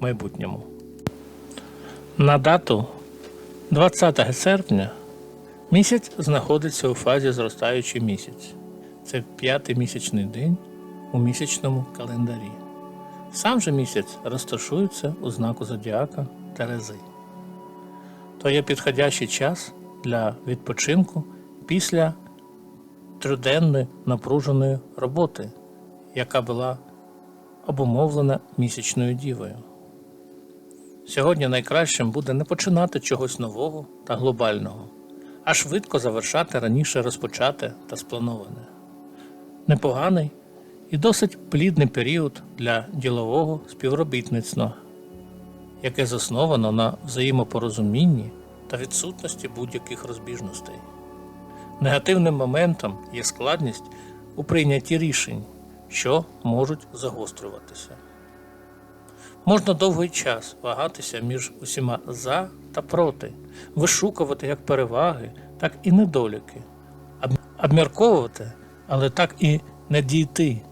майбутньому. На дату 20 серпня місяць знаходиться у фазі зростаючий місяць. Це п'ятий місячний день у місячному календарі. Сам же місяць розташується у знаку зодіака Терези. То є підходящий час для відпочинку після триденної напруженої роботи, яка була обумовлена місячною дівою. Сьогодні найкращим буде не починати чогось нового та глобального, а швидко завершати раніше розпочате та сплановане. Непоганий і досить плідний період для ділового співробітництва, яке засновано на взаємопорозумінні та відсутності будь-яких розбіжностей. Негативним моментом є складність у прийнятті рішень, що можуть загострюватися. Можна довгий час вагатися між усіма за та проти, вишукувати як переваги, так і недоліки, обмірковувати, але так і не дійти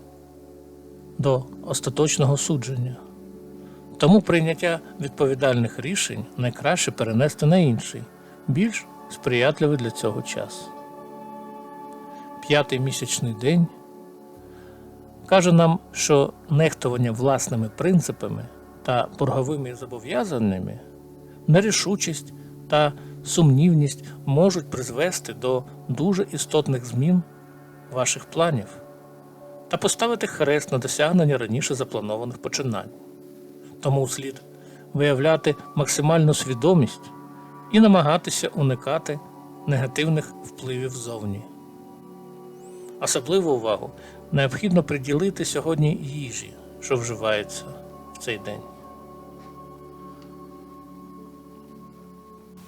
до остаточного судження. Тому прийняття відповідальних рішень найкраще перенести на інший, більш сприятливий для цього час. П'ятий місячний день каже нам, що нехтування власними принципами та борговими зобов'язаннями, нерішучість та сумнівність можуть призвести до дуже істотних змін ваших планів та поставити хрест на досягнення раніше запланованих починань. Тому слід виявляти максимальну свідомість і намагатися уникати негативних впливів зовні. Особливу увагу необхідно приділити сьогодні їжі, що вживається в цей день.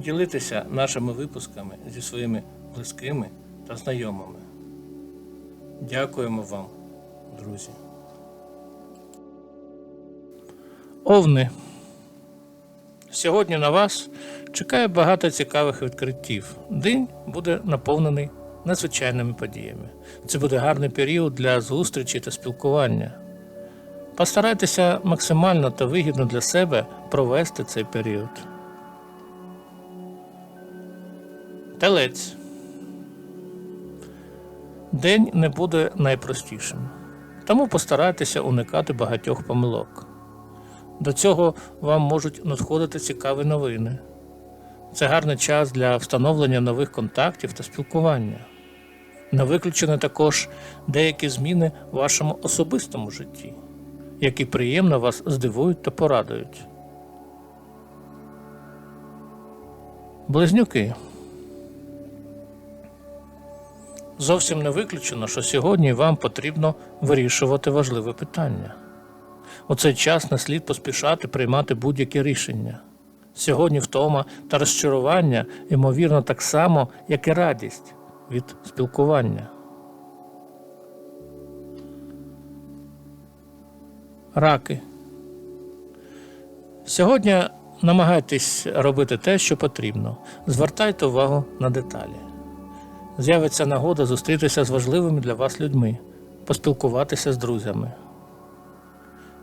ділитися нашими випусками зі своїми близькими та знайомими. Дякуємо вам, друзі. Овни. Сьогодні на вас чекає багато цікавих відкриттів. День буде наповнений надзвичайними подіями. Це буде гарний період для зустрічі та спілкування. Постарайтеся максимально та вигідно для себе провести цей період. Телець. День не буде найпростішим, тому постарайтеся уникати багатьох помилок. До цього вам можуть надходити цікаві новини. Це гарний час для встановлення нових контактів та спілкування. Не виключено також деякі зміни в вашому особистому житті, які приємно вас здивують та порадують. Близнюки. Зовсім не виключено, що сьогодні вам потрібно вирішувати важливе питання. У цей час не слід поспішати приймати будь-які рішення. Сьогодні втома та розчарування, ймовірно, так само, як і радість від спілкування. Раки. Сьогодні намагайтесь робити те, що потрібно. Звертайте увагу на деталі. З'явиться нагода зустрітися з важливими для вас людьми, поспілкуватися з друзями.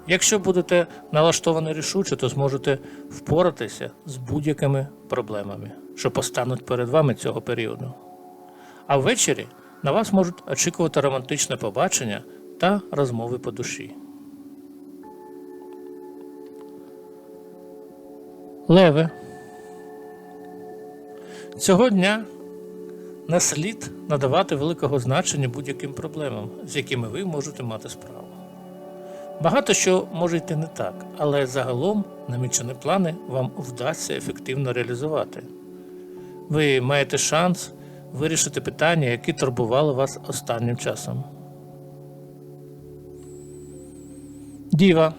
Якщо будете налаштовані рішуче, то зможете впоратися з будь-якими проблемами, що постануть перед вами цього періоду. А ввечері на вас можуть очікувати романтичне побачення та розмови по душі. Леве. Цього дня не слід надавати великого значення будь-яким проблемам, з якими ви можете мати справу. Багато що може йти не так, але загалом намічені плани вам вдасться ефективно реалізувати. Ви маєте шанс вирішити питання, які турбували вас останнім часом. Діва.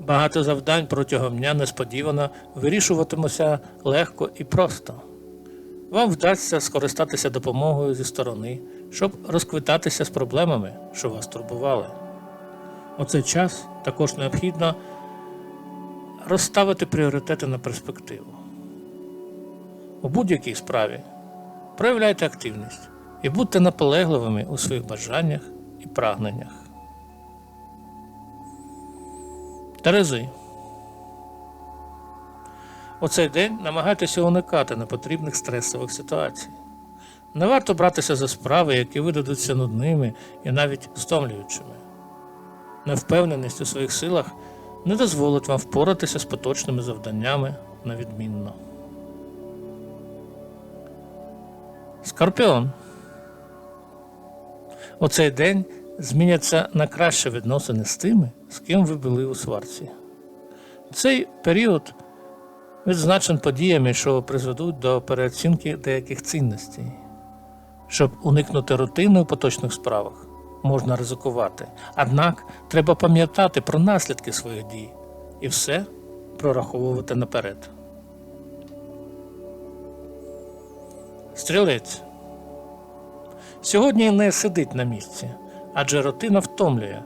Багато завдань протягом дня несподівано вирішуватимуться легко і просто. Вам вдасться скористатися допомогою зі сторони, щоб розквитатися з проблемами, що вас турбували. У цей час також необхідно розставити пріоритети на перспективу. У будь-якій справі проявляйте активність і будьте наполегливими у своїх бажаннях і прагненнях. Терези. У цей день намагайтеся уникати непотрібних стресових ситуацій. Не варто братися за справи, які видадуться нудними і навіть стомлюючими. Невпевненість у своїх силах не дозволить вам впоратися з поточними завданнями на відмінно. Скорпіон. У цей день зміняться на краще відносини з тими, з ким ви були у сварці. Цей період відзначен подіями, що призведуть до переоцінки деяких цінностей. Щоб уникнути рутини у поточних справах, можна ризикувати. Однак треба пам'ятати про наслідки своїх дій і все прораховувати наперед. Стрілець. Сьогодні не сидить на місці, адже рутина втомлює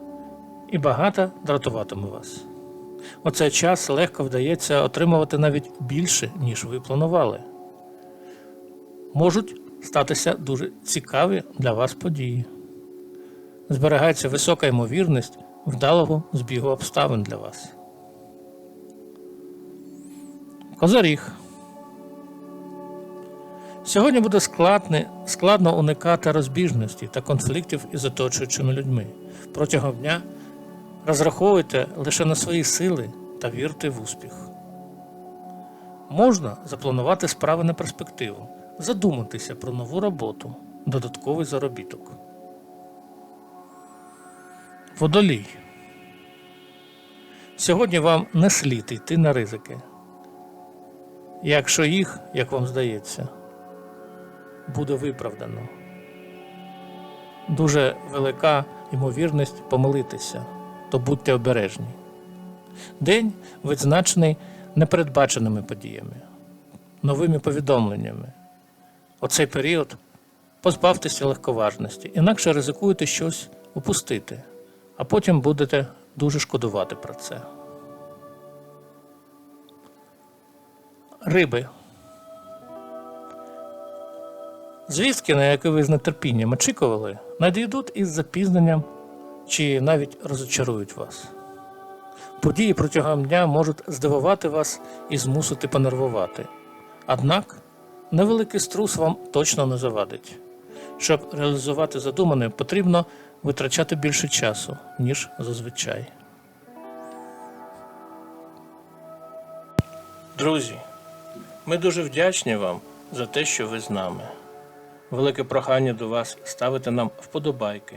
і багато дратуватиме вас. У цей час легко вдається отримувати навіть більше, ніж ви планували. Можуть статися дуже цікаві для вас події. Зберігається висока ймовірність вдалого збігу обставин для вас. Козаріг. Сьогодні буде складно уникати розбіжності та конфліктів із оточуючими людьми. Протягом дня розраховуйте лише на свої сили та вірте в успіх. Можна запланувати справи на перспективу, задуматися про нову роботу, додатковий заробіток. Водолій. Сьогодні вам не слід йти на ризики. Якщо їх, як вам здається, буде виправдано. Дуже велика ймовірність помилитися, то будьте обережні. День відзначений непередбаченими подіями, новими повідомленнями. У цей період позбавтеся легковажності, інакше ризикуєте щось упустити, а потім будете дуже шкодувати про це. Риби. Звістки, на які ви з нетерпінням очікували, надійдуть із запізненням чи навіть розочарують вас. Події протягом дня можуть здивувати вас і змусити понервувати. Однак невеликий струс вам точно не завадить. Щоб реалізувати задумане, потрібно витрачати більше часу, ніж зазвичай. Друзі, ми дуже вдячні вам за те, що ви з нами. Велике прохання до вас ставити нам вподобайки,